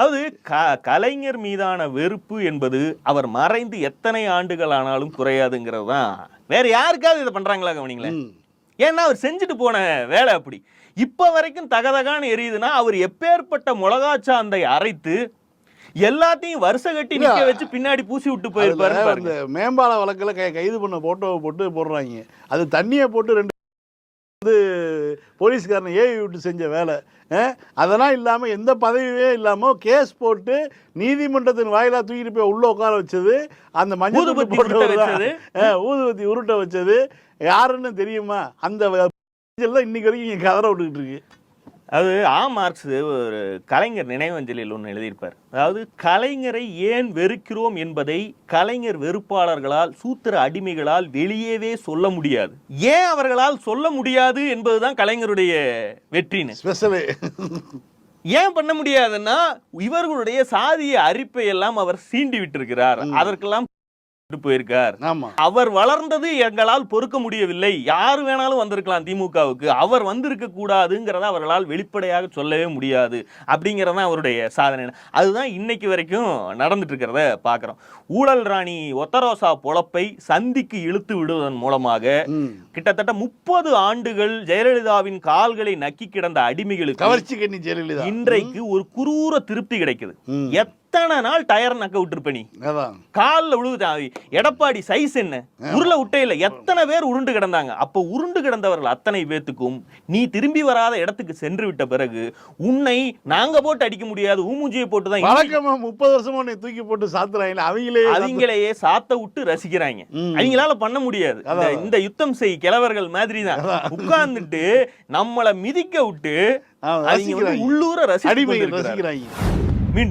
அதாவது க கலைஞர் மீதான வெறுப்பு என்பது அவர் மறைந்து எத்தனை ஆண்டுகள் ஆனாலும் குறையாதுங்கிறது தான். வேற யாருக்காவது இதை பண்றாங்களா கவனிங்களேன். ஏன்னா அவர் செஞ்சுட்டு போன வேலை அப்படி. இப்ப வரைக்கும் தகதகான்னு எரியுதுன்னா அவர் எப்பேற்பட்ட மிளகாச்சாந்தை அரைத்து எல்லாத்தையும் வருஷ கட்டி நிக்க வச்சு பின்னாடி பூசி விட்டு போயிருப்பாரு மேம்பால வழக்குல கைது பண்ண போட்டோவை போட்டு போடுறாங்க. அது தண்ணியை போட்டு ரெண்டு வந்து போலீஸ்காரனை ஏவி விட்டு செஞ்ச வேலை. அதெல்லாம் இல்லாமல் எந்த பதவியே இல்லாமல் கேஸ் போட்டு நீதிமன்றத்தின் வாயிலாக தூக்கிட்டு போய் உள்ளே உட்கார வச்சது. அந்த மஞ்சள் ஊதுபத்தி உருட்ட. வச்சது. யாருன்னு தெரியுமா? அந்த தான் இன்னைக்கு வரைக்கும் இங்கே கதற விட்டுக்கிட்டு இருக்கு. அது ஆ மார்க்ஸ் ஒரு கலைஞர் நினைவஞ்சலில் ஒன்று எழுதியிருப்பார். அதாவது கலைஞரை ஏன் வெறுக்கிறோம் என்பதை கலைஞர் வெறுப்பாளர்களால் சூத்திர அடிமைகளால் வெளியவே சொல்ல முடியாது. ஏன் அவர்களால் சொல்ல முடியாது என்பதுதான் கலைஞருடைய வெற்றின்னு. ஸ்பெஷலு ஏன் பண்ண முடியாதுன்னா இவர்களுடைய சாதிய அரிப்பை எல்லாம் அவர் சீண்டி விட்டிருக்கிறார். அதற்கெல்லாம் போயிருக்கார். அவர் வளர்ந்தது எங்களால் பொறுக்க முடியவில்லை. யார் வேணாலும் வந்திருக்கலாம் திமுகவுக்கு. அவர் வந்திருக்க கூடாதுங்கிறத அவர்களால் வெளிப்படையாக சொல்லவே முடியாது. அப்படிங்கறதான் அவருடைய சாதனை. அதுதான் இன்னைக்கு வரைக்கும் நடந்துட்டு இருக்கிறத பார்க்குறோம் ஊழல் ராணி ஒத்தரோசா பொழப்பை சந்திக்கு இழுத்து விடுவதன் மூலமாக கிட்டத்தட்ட முப்பது ஆண்டுகள் ஜெயலலிதாவின் கால்களை நக்கி கிடந்த அடிமைகளுக்கு இன்றைக்கு ஒரு குரூர திருப்தி கிடைக்குது. எத்தனை நாள் டயர் நக்க விட்டுருப்ப நீ. காலில் விழுகுதா எடப்பாடி சைஸ் என்ன? உருளை விட்டே இல்ல எத்தனை பேர் உருண்டு கிடந்தாங்க? அப்போ உருண்டு கிடந்தவர்கள் அத்தனை பேத்துக்கும் நீ திரும்பி வராத இடத்துக்கு சென்று விட்ட பிறகு உன்னை நாங்க போட்டு அடிக்க முடியாது ஊமுஞ்சியை போட்டு தான் வழக்கமா முப்பது வருஷமா உன்னை தூக்கி போட்டு சாத்துறாங்க அவங்களே அவங்களையே சாத்த விட்டு ரசிக்கிறாங்க. அவங்களால பண்ண முடியாது. இந்த- யுத்தம் செய் கிழவர்கள் மாதிரி தான். உட்கார்ந்துட்டு நம்மள மிதிக்க விட்டு. உள்ளூர. ரசிக்கிறாங்க.